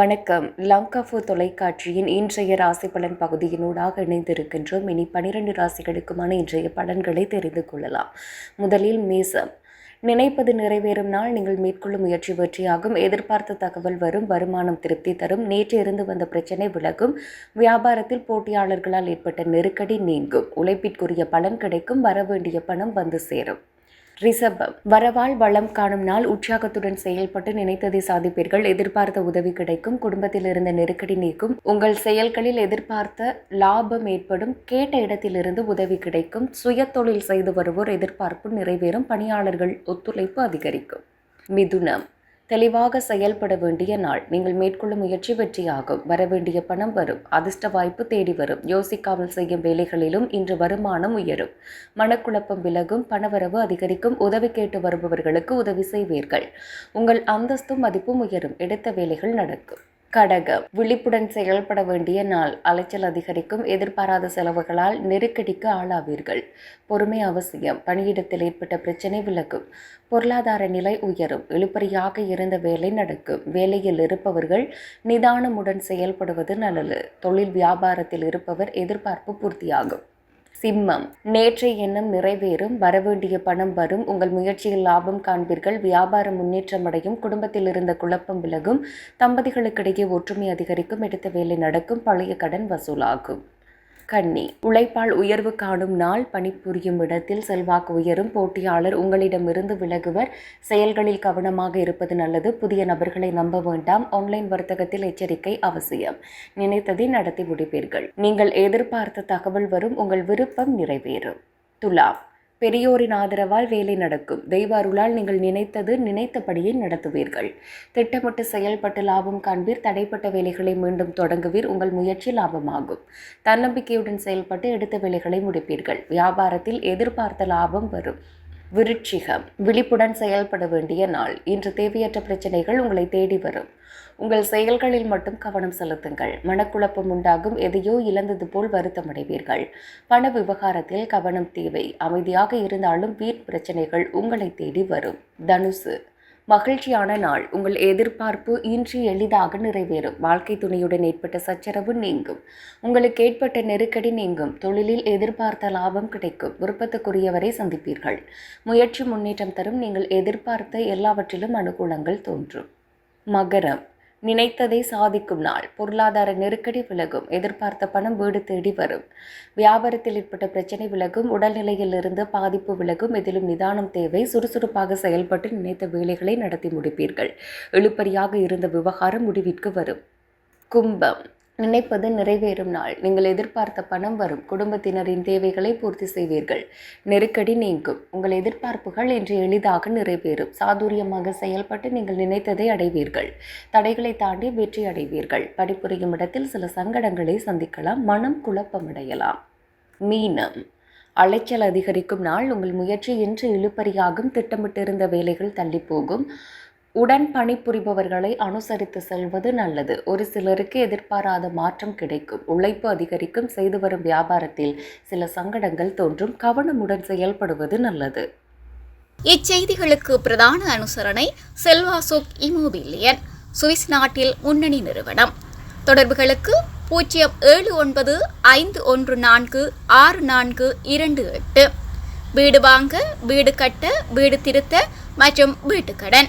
வணக்கம். லங்காஃபோ தொலைக்காட்சியின் இன்றைய ராசி பலன் பகுதியினூடாக இணைந்திருக்கின்றோம். இனி பனிரெண்டு ராசிகளுக்குமான இன்றைய பலன்களை தெரிந்து கொள்ளலாம். முதலில் மேசம். நினைப்பது நிறைவேறும் நாள். நீங்கள் மேற்கொள்ளும் முயற்சி வெற்றியாகும். எதிர்பார்த்த தகவல் வரும். வருமானம் திருப்தி தரும். நேற்று இருந்து வந்த பிரச்சனை விலகும். வியாபாரத்தில் போட்டியாளர்களால் ஏற்பட்ட நெருக்கடி நீங்கும். உழைப்பிற்குரிய பலன் கிடைக்கும். வரவேண்டிய பணம் வந்து சேரும். ரிஷபம் வரவால் வளம் காணும் நாள் உற்சாகத்துடன் செயல்பட்டு நினைத்ததை சாதிப்பீர்கள். எதிர்பார்த்த உதவி கிடைக்கும். குடும்பத்தில் இருந்த நெருக்கடி நீக்கும். உங்கள் செயல்களில் எதிர்பார்த்த லாபம் ஏற்படும். கேட்ட இடத்திலிருந்து உதவி கிடைக்கும். சுய தொழில் செய்து வருவோர் எதிர்பார்ப்பு நிறைவேறும். பணியாளர்கள் ஒத்துழைப்பு அதிகரிக்கும். மிதுனம். தெளிவாக செயல்பட வேண்டிய நாள். நீங்கள் மேற்கொள்ளும் முயற்சி வெற்றியாகும். வரவேண்டிய பணம் வரும். அதிர்ஷ்ட வாய்ப்பு தேடி வரும். யோசிக்காமல் செய்யும் வேலைகளிலும் இன்று வருமானம் உயரும். மனக்குழப்பம் விலகும். பணவரவு அதிகரிக்கும். உதவி கேட்டு வருபவர்களுக்கு உதவி செய்வீர்கள். உங்கள் அந்தஸ்தும் மதிப்பும் உயரும். எடுத்த வேலைகள் நடக்கும். கடகம். விழிப்புடன் செயல்பட வேண்டிய நாள். அலைச்சல் அதிகரிக்கும். எதிர்பாராத செலவுகளால் நெருக்கடிக்கு ஆளாவீர்கள். பொறுமை அவசியம். பணியிடத்தில் ஏற்பட்ட பிரச்சனை விலகும். பொருளாதார நிலை உயரும். இழுபறியாக இருந்த வேலை நடக்கும். வேலையில் இருப்பவர்கள் நிதானமுடன் செயல்படுவது நல்லது. தொழில் வியாபாரத்தில் இருப்பவர் எதிர்பார்ப்பு பூர்த்தியாகும். சிம்மம். நேற்றைய எண்ணம் நிறைவேறும் வரவேண்டிய பணம் வரும் உங்கள் முயற்சியில் லாபம் காண்பீர்கள் வியாபாரம் முன்னேற்றமடையும் குடும்பத்தில் இருந்த குழப்பம் விலகும் தம்பதிகளுக்கிடையே ஒற்றுமை அதிகரிக்கும் எடுத்த வேலை நடக்கும் பழைய கடன் வசூலாகும். கன்னி உழைப்பால் உயர்வு காணும் நாள் பணிபுரியும் இடத்தில் செல்வாக்கு உயரும். போட்டியாளர் உங்களிடமிருந்து விலகுவர். செயல்களில் கவனமாக இருப்பது நல்லது. புதிய நபர்களை நம்ப வேண்டாம். ஆன்லைன் வர்த்தகத்தில் எச்சரிக்கை அவசியம். நினைத்ததை நடத்தி முடிப்பீர்கள். நீங்கள் எதிர்பார்த்த தகவல் வரும். உங்கள் விருப்பம் நிறைவேறும். துலாம். பெரியோரின் ஆதரவால் வேலை நடக்கும். தெய்வ அருளால் நீங்கள் நினைத்தது நினைத்தபடியே நடத்துவீர்கள். திட்டமிட்டு செயல்பட்டு லாபம் காண்பீர். தடைப்பட்ட வேலைகளை மீண்டும் தொடங்குவீர். உங்கள் முயற்சி லாபமாகும். தன்னம்பிக்கையுடன் செயல்பட்டு எடுத்த வேலைகளை முடிப்பீர்கள். வியாபாரத்தில் எதிர்பார்த்த லாபம் வரும். விருட்சிகம். விழிப்புடன் செயல்பட வேண்டிய நாள். இன்று தேவையற்ற பிரச்சனைகள் உங்களை தேடி வரும். உங்கள் செயல்களில் மட்டும் கவனம் செலுத்துங்கள். மனக்குழப்பம் உண்டாகும். எதையோ இழந்தது போல் வருத்தமடைவீர்கள். பண விவகாரத்தில் கவனம் தேவை. அமைதியாக இருந்தாலும் வீண் பிரச்சனைகள் உங்களை தேடி வரும். தனுசு. மகிழ்ச்சியான நாள். உங்கள் எதிர்பார்ப்பு இன்று எளிதாக நிறைவேறும். வாழ்க்கை துணையுடன் ஏற்பட்ட சச்சரவு நீங்கும். உங்களுக்கு ஏற்பட்ட நெருக்கடி நீங்கும். தொழிலில் எதிர்பார்த்த லாபம் கிடைக்கும். விருப்பத்துக்குரியவரை சந்திப்பீர்கள். முயற்சி முன்னேற்றம் தரும். நீங்கள் எதிர்பார்த்த எல்லாவற்றிலும் அனுகூலங்கள் தோன்றும். மகரம். நினைத்ததை சாதிக்கும் நாள். பொருளாதார நெருக்கடி விலகும். எதிர்பார்த்த பணம் வீடு தேடி வரும். வியாபாரத்தில் ஏற்பட்ட பிரச்சனை விலகும். உடல்நிலையில் இருந்து பாதிப்பு விலகும். இதிலும் நிதானம் தேவை சுறுசுறுப்பாக செயல்பட்டு நினைத்த வேலைகளை நடத்தி முடிப்பீர்கள். இழுப்பறியாக இருந்த விவகாரம் முடிவிற்கு வரும். கும்பம். நினைப்பது நிறைவேறும் நாள். நீங்கள் எதிர்பார்த்த பணம் வரும். குடும்பத்தினரின் தேவைகளை பூர்த்தி செய்வீர்கள். நெருக்கடி நீங்கும். உங்கள் எதிர்பார்ப்புகள் இன்று எளிதாக நிறைவேறும். சாதுரியமாக செயல்பட்டு நீங்கள் நினைத்ததை அடைவீர்கள். தடைகளை தாண்டி வெற்றி அடைவீர்கள். படிப்புரியும் இடத்தில் சில சங்கடங்களை சந்திக்கலாம். மனம் குழப்பமடையலாம். மீனம். அலைச்சல் அதிகரிக்கும் நாள். உங்கள் முயற்சி இன்று இழுப்பறியாகும் திட்டமிட்டிருந்த வேலைகள் தள்ளிப்போகும். உடன் பணிபுரிபவர்களை அனுசரித்து செல்வது நல்லது. ஒரு சிலருக்கு எதிர்பாராத மாற்றம் கிடைக்கும். உழைப்பு அதிகரிக்கும். செய்து வரும் வியாபாரத்தில் சில சங்கடங்கள் தோன்றும். கவனமுடன் செயல்படுவது நல்லது. இச்செய்திகளுக்கு பிரதான அனுசரணை செல்வாசோக் இமோபிலியன் சுவிஸ் நாட்டில் முன்னணி நிறுவனம். தொடர்புகளுக்கு பூஜ்ஜியம் ஏழு ஒன்பது ஐந்து ஒன்று நான்கு ஆறு நான்கு இரண்டு எட்டு. வீடு வாங்க வீடு கட்ட வீடு திருத்த மற்றும் வீட்டுக்கடன்.